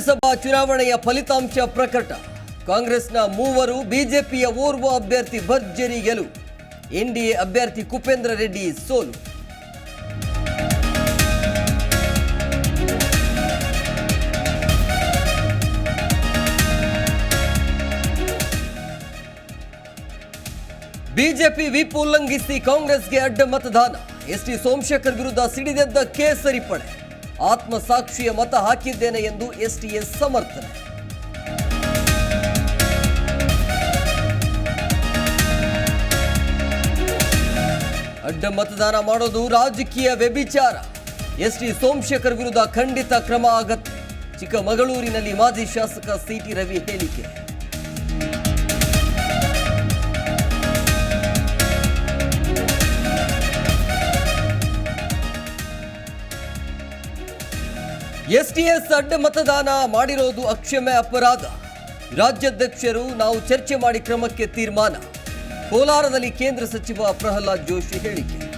ವಿಧಾನಸಭಾ ಚುನಾವಣೆಯ ಫಲಿತಾಂಶ ಪ್ರಕಟ. ಕಾಂಗ್ರೆಸ್ನ ಮೂವರು, ಬಿಜೆಪಿಯ ಓರ್ವ ಅಭ್ಯರ್ಥಿ ಭರ್ಜರಿ ಗೆಲುವು. ಎನ್ಡಿಎ ಅಭ್ಯರ್ಥಿ ಕುಪೇಂದ್ರ ರೆಡ್ಡಿ ಸೋಲು. ಬಿಜೆಪಿ ವಿಪ್ ಉಲ್ಲಂಘಿಸಿ ಕಾಂಗ್ರೆಸ್ಗೆ ಅಡ್ಡ ಮತದಾನ. ಎಸ್ಟಿ ಸೋಮಶೇಖರ್ ವಿರುದ್ಧ ಸಿಡಿದೆದ್ದ ಕೇಸರಿ ಪಡೆ. ಆತ್ಮಸಾಕ್ಷಿಯ ಮತ ಹಾಕಿದ್ದೇನೆ ಎಂದು ಎಸ್ಟಿಎಸ್ ಸಮರ್ಥನೆ. ಅಡ್ಡ ಮತದಾನ ಮಾಡೋದು ರಾಜಕೀಯ ವ್ಯಭಿಚಾರ. ಎಸ್ಟಿ ಸೋಮಶೇಖರ್ ವಿರುದ್ಧ ಖಂಡಿತ ಕ್ರಮ ಆಗತ್ತೆ ಚಿಕ್ಕಮಗಳೂರಿನಲ್ಲಿ ಮಾಜಿ ಶಾಸಕ ಸಿಟಿ ರವಿ ಹೇಳಿಕೆ. ಎಸ್ಟಿಎಸ್ ಅಡ್ಡ ಮತದಾನ ಮಾಡಿರೋದು ಅಕ್ಷಮ್ಯ ಅಪರಾಧ. ರಾಜ್ಯಾಧ್ಯಕ್ಷರು ನಾವು ಚರ್ಚೆ ಮಾಡಿ ಕ್ರಮಕ್ಕೆ ತೀರ್ಮಾನ. ಕೋಲಾರದಲ್ಲಿ ಕೇಂದ್ರ ಸಚಿವ ಪ್ರಹ್ಲಾದ್ ಜೋಶಿ ಹೇಳಿಕೆ.